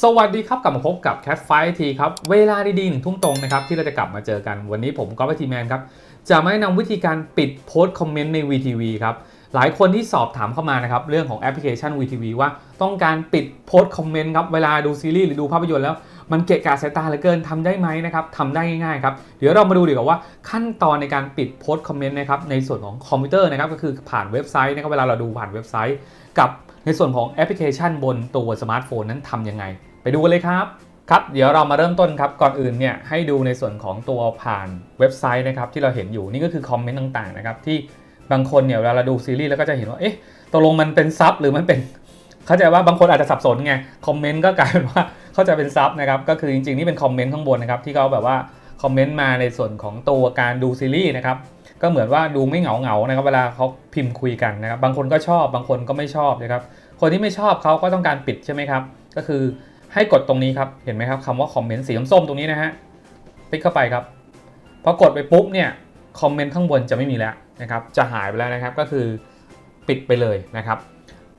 สวัสดีครับกลับมาพบกับ Cat f i ทีครับ เวลาดีๆหนึ่งทุ่มตรงนะครับ ที่เราจะกลับมาเจอกันวันนี้ผมก็วิทีแมนครับ จะมาแนะนำวิธีการปิดโพสต์คอมเมนต์ใน VTV ครับ หลายคนที่สอบถามเข้ามานะครับ เรื่องของแอปพลิเคชัน VTV ว่าต้องการปิดโพสต์คอมเมนต์ครับ เวลาดูซีรีส์หรือดูภาพยนตร์แล้ว มันเกะกะสายตาเหลือเกินทำได้ไหมนะครับทำได้ง่ายๆครับเดี๋ยวเรามาดูดีกว่าว่าขั้นตอนในการปิดโพสต์คอมเมนต์นะครับในส่วนของคอมพิวเตอร์นะครับก็คือผ่านเว็บไซต์นะครับเวลาเราดูผ่านเว็บไซต์ กับในส่วนของแอปพลิเคชันบนตัวสมาร์ทโฟนนั้นทำยังไง ไปดูกันเลยครับครับเดี๋ยวเรามาเริ่มต้นครับก่อนอื่นเนี่ยให้ดูในส่วนของตัวผ่านเว็บไซต์นะครับที่เราเห็นอยู่นี่ก็คือคอมเมนต์ต่างๆนะครับที่บางคนเนี่ยเวลาเราดูซีรีส์แล้วก็จะเห็นว่าเอ๊ะตกลงมันเป็นซับหรือมันเป็น เข้าใจว่าบางคนอาจจะสับสนไงคอมเมนต์ก็กลายเป็นว่า เข้าใจเป็นซับนะครับก็คือจริงๆนี่เป็นคอมเมนต์ข้างบนนะครับที่เขาแบบว่าคอมเมนต์มาในส่วนของตัวการดูซีรีส์นะครับก็เหมือนว่าดูไม่เหงาเหงานะครับเวลาเขาพิมพ์คุยกันนะครับบางคนก็ชอบบางคนก็ไม่ชอบนะครับคนที่ไม่ชอบเขาก็ต้องการปิดใช่ไหมครับก็คือให้กดตรงนี้ครับเห็นไหมครับคำว่าคอมเมนต์สีส้มตรงนี้นะฮะติ๊กเข้าไปครับพอกดไปปุ๊บเนี่ยคอมเมนต์ข้างบนจะไม่มีแล้วนะครับจะหายไปแล้วนะครับก็คือปิดไปเลยนะครับ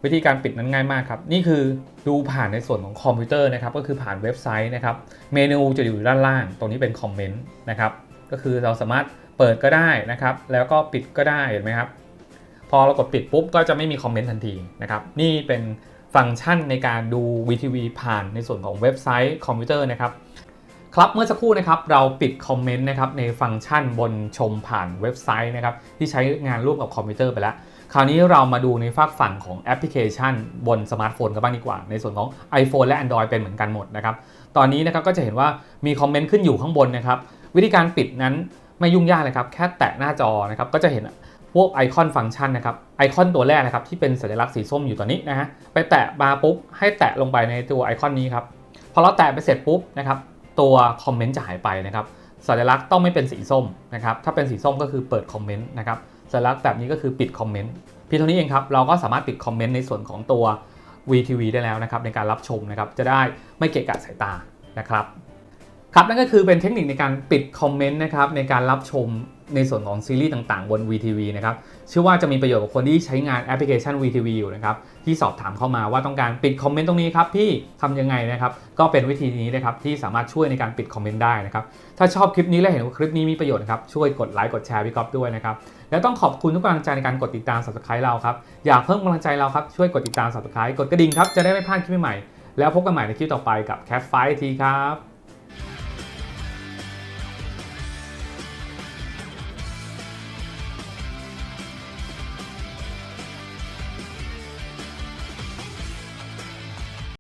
วิธีการปิดนั้นง่ายมากครับ นี่คือดูผ่านในส่วนของคอมพิวเตอร์นะครับ ก็คือผ่านเว็บไซต์นะครับ เมนูจะอยู่ด้านล่าง ตรงนี้เป็นคอมเมนต์นะครับ ก็คือเราสามารถเปิดก็ได้นะครับ แล้วก็ปิดก็ได้เห็นไหมครับ พอเรากดปิดปุ๊บก็จะไม่มีคอมเมนต์ทันทีนะครับ นี่เป็นฟังก์ชันในการดู VTV ผ่านในส่วนของเว็บไซต์คอมพิวเตอร์นะครับครับเมื่อสักครู่นะครับเราปิดคอมเมนต์นะครับในฟังก์ชันบนชมผ่านเว็บไซต์นะครับที่ใช้งานร่วมกับคอมพิวเตอร์ไปแล้ว คราวนี้เรามาดูในฝากฝั่งของแอปพลิเคชันบนสมาร์ทโฟนกันบ้างดีกว่า ในส่วนของ iPhone และ Android เป็นเหมือนกันหมดนะครับตอนนี้นะครับก็จะเห็นว่ามีคอมเมนต์ขึ้นอยู่ข้างบนนะครับวิธีการปิดนั้นไม่ยุ่งยากเลยครับแค่แตะหน้าจอนะครับก็จะเห็นพวกไอคอนฟังก์ชันนะครับไอคอนตัวแรกนะครับที่เป็นสัญลักษณ์สีส้มอยู่ตอนนี้นะฮะไปแตะมาปุ๊บให้แตะลงไปในตัวไอคอนนี้ครับพอเราแตะไปเสร็จปุ๊บนะครับตัวคอมเมนต์จะหายไปนะครับสัญลักษณ์ต้องไม่เป็นสีส้มนะครับถ้าเป็นสีส้มก็คือเปิดคอมเมนต์นะครับ สัญลักษณ์แบบนี้ก็คือปิดคอมเมนต์เพียงเท่านี้เองครับ เราก็สามารถปิดคอมเมนต์ในส่วนของตัว VTV ได้แล้วนะครับในการรับชมนะครับ จะได้ไม่เกะกะสายตานะครับ ครับนั่นก็คือเป็นเทคนิคในการปิดคอมเมนต์นะครับในการรับชมในส่วนของซีรีส์ต่างๆ บน VTV นะครับเชื่อว่าจะมีประโยชน์กับคนที่ใช้งานแอปพลิเคชัน VTV อยู่นะครับที่สอบถามเข้ามาว่าต้องการปิดคอมเมนต์ตรงนี้ครับพี่ทำยังไงนะครับก็เป็นวิธีนี้นะครับที่สามารถช่วยในการปิดคอมเมนต์ได้นะครับถ้าชอบคลิปนี้และเห็นว่าคลิปนี้มีประโยชน์นะครับช่วยกดไลค์กดแชร์พี่ก๊อฟด้วยนะครับแล้วต้องขอบคุณทุกกำลังใจในการกดติดตาม subscribe เราครับอยากเพิ่มกำลังใจเราครับช่วยกดติดตาม subscribe กดกระดิ่งครับจะได้ไม่พลาดคลิปใหม่แล้วพบกันใหม่ในคลิปต่อไปกับ Cat Fight ทีครับ